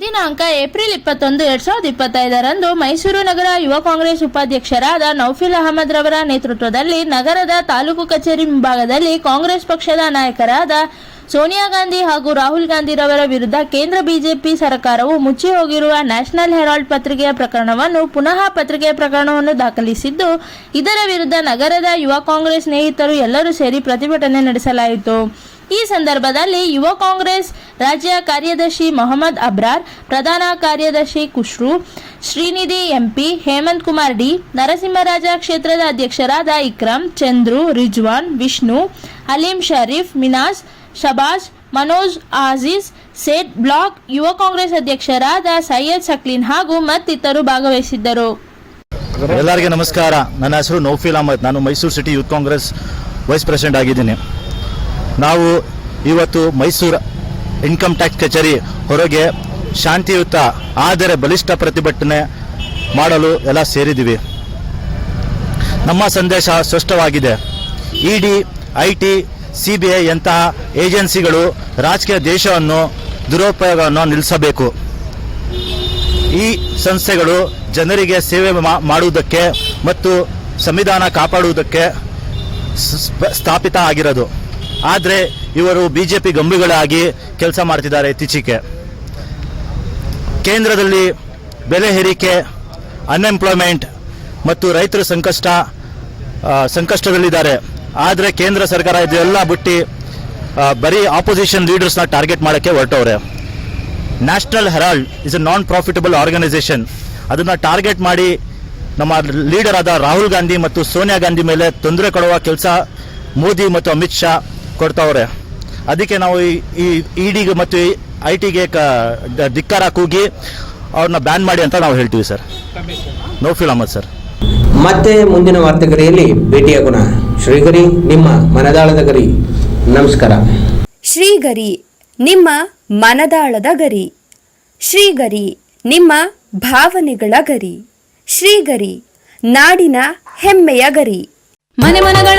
ದಿನಾಂಕ ಏಪ್ರಿಲ್ ಇಪ್ಪತ್ತೊಂದು, ಎರಡ್ ಸಾವಿರದ ಇಪ್ಪತ್ತೈದರಂದು ಮೈಸೂರು ನಗರ ಯುವ ಕಾಂಗ್ರೆಸ್ ಉಪಾಧ್ಯಕ್ಷರಾದ ನೌಫಿಲ್ ಅಹಮದ್ ರವರ ನೇತೃತ್ವದಲ್ಲಿ ನಗರದ ತಾಲೂಕು ಕಚೇರಿ ಮುಂಭಾಗದಲ್ಲಿ ಕಾಂಗ್ರೆಸ್ ಪಕ್ಷದ ನಾಯಕರಾದ ಸೋನಿಯಾ ಗಾಂಧಿ ಹಾಗೂ ರಾಹುಲ್ ಗಾಂಧಿ ರವರ ವಿರುದ್ಧ ಕೇಂದ್ರ ಬಿಜೆಪಿ ಸರ್ಕಾರವು ಮುಚ್ಚಿ ಹೋಗಿರುವ ನ್ಯಾಷನಲ್ ಹೆರಾಲ್ಡ್ ಪತ್ರಿಕೆಯ ಪ್ರಕರಣವನ್ನು ಪುನಃ ಪತ್ರಿಕೆಯ ಪ್ರಕರಣವನ್ನು ದಾಖಲಿಸಿದ್ದು, ಇದರ ವಿರುದ್ಧ ನಗರದ ಯುವ ಕಾಂಗ್ರೆಸ್ ಸ್ನೇಹಿತರು ಎಲ್ಲರೂ ಸೇರಿ ಪ್ರತಿಭಟನೆ ನಡೆಸಲಾಯಿತು. ಈ ಸಂದರ್ಭದಲ್ಲಿ ಯುವ ಕಾಂಗ್ರೆಸ್ ರಾಜ್ಯ ಕಾರ್ಯದರ್ಶಿ ಮೊಹಮ್ಮದ್ ಅಬ್ರಾರ್, ಪ್ರಧಾನ ಕಾರ್ಯದರ್ಶಿ ಖುಷ್ರು, ಶ್ರೀನಿಧಿ ಎಂಪಿ ಹೇಮಂತ್ ಕುಮಾರ್ ಡಿ, ನರಸಿಂಹರಾಜ ಕ್ಷೇತ್ರದ ಅಧ್ಯಕ್ಷರಾದ ಇಕ್ರಮ್, ಚಂದ್ರು, ರಿಜ್ವಾನ್, ವಿಷ್ಣು, ಅಲೀಂ ಶರೀಫ್, ಮಿನಾಸ್ ಶಬಾಜ್ ಮನೋಜ್, ಆಜೀಸ್, ಸೇಠ್ ಬ್ಲಾಕ್, ಯುವ ಕಾಂಗ್ರೆಸ್ ಅಧ್ಯಕ್ಷರಾದ ಸೈಯದ್ ಸಕ್ಲೀನ್ ಹಾಗೂ ಮತ್ತಿತರರು ಭಾಗವಹಿಸಿದ್ದರು. ಎಲ್ಲರಿಗೆ ನಮಸ್ಕಾರ. ನನ್ನ ಹೆಸರು ನೌಫಿಲ್ ಅಹಮದ್. ನಾನು Mysuru city youth Congress vice president ಆಗಿದ್ದೀನಿ. ನಾವು ಇವತ್ತು ಮೈಸೂರು ಇನ್ಕಮ್ ಟ್ಯಾಕ್ಸ್ ಕಚೇರಿ ಹೊರಗೆ ಶಾಂತಿಯುತ, ಆದರೆ ಬಲಿಷ್ಠ ಪ್ರತಿಭಟನೆ ಮಾಡಲು ಎಲ್ಲ ಸೇರಿದ್ದೀವಿ. ನಮ್ಮ ಸಂದೇಶ ಸ್ಪಷ್ಟವಾಗಿದೆ. ED I T C B I ಯಂತಹ ಏಜೆನ್ಸಿಗಳು ರಾಜಕೀಯ ದೇಶವನ್ನು ದುರುಪಯೋಗವನ್ನು ನಿಲ್ಲಿಸಬೇಕು. ಈ ಸಂಸ್ಥೆಗಳು ಜನರಿಗೆ ಸೇವೆ ಮಾಡುವುದಕ್ಕೆ ಮತ್ತು ಸಂವಿಧಾನ ಕಾಪಾಡುವುದಕ್ಕೆ ಸ್ಥಾಪಿತ ಆಗಿರೋದು. ಆದರೆ ಇವರು ಬಿಜೆಪಿ ಗಂಬಿಗಳಾಗಿ ಕೆಲಸ ಮಾಡ್ತಿದ್ದಾರೆ ಇತ್ತೀಚೆಗೆ. ಕೇಂದ್ರದಲ್ಲಿ ಬೆಲೆ ಏರಿಕೆ ಅನ್ಎಂಪ್ಲಾಯ್ಮೆಂಟ್ ಮತ್ತು ರೈತರ ಸಂಕಷ್ಟ ಸಂಕಷ್ಟದಲ್ಲಿದ್ದಾರೆ. ಆದರೆ ಕೇಂದ್ರ ಸರ್ಕಾರ ಇದೆಲ್ಲ ಬಿಟ್ಟು ಬರೀ ಆಪೋಸಿಷನ್ ಲೀಡರ್ಸ್ನ ಟಾರ್ಗೆಟ್ ಮಾಡೋಕ್ಕೆ ಹೊರಟವ್ರೆ. National Herald is a non profitable organisation ಅದನ್ನು ಟಾರ್ಗೆಟ್ ಮಾಡಿ ನಮ್ಮ ಲೀಡರ್ ಆದ ರಾಹುಲ್ ಗಾಂಧಿ ಮತ್ತು ಸೋನಿಯಾ ಗಾಂಧಿ ಮೇಲೆ ತೊಂದರೆ ಕೊಡುವ ಕೆಲಸ ಮೋದಿ ಮತ್ತು ಅಮಿತ್ ಶಾ ಕೊಡ್ತಾವ್ರೆ. ಅದಕ್ಕೆ ನಾವು ಈ- ಈ ಇಡಿಗೆ ಮತ್ತು ಐ ಟಿಗೆ ಧಿಕ್ಕಾರ ಕೂಗಿ ಅವ್ರನ್ನ ಬ್ಯಾನ್ ಮಾಡಿ ಅಂತ ನಾವು ಹೇಳ್ತೀವಿ ಸರ್. ನೌಫಿಲ್ ಅಹಮದ್ ಸರ್ ಮತ್ತೆ ಮುಂದಿನ ವಾರ್ತೆಗರಿಯಲ್ಲಿ ಭೇಟಿಯಾಗೋಣ ಶ್ರೀಗರಿ ನಿಮ್ಮ ಮನದಾಳದ ಗರಿ. ನಮಸ್ಕಾರ. ಶ್ರೀಗರಿ ನಿಮ್ಮ ಮನದಾಳದ ಗರಿ. ಶ್ರೀಗರಿ ನಿಮ್ಮ ಭಾವನೆಗಳ ಗರಿ. ಶ್ರೀಗರಿ ನಾಡಿನ ಹೆಮ್ಮೆಯ ಗರಿ. ಮನೆ ಮನಗಳ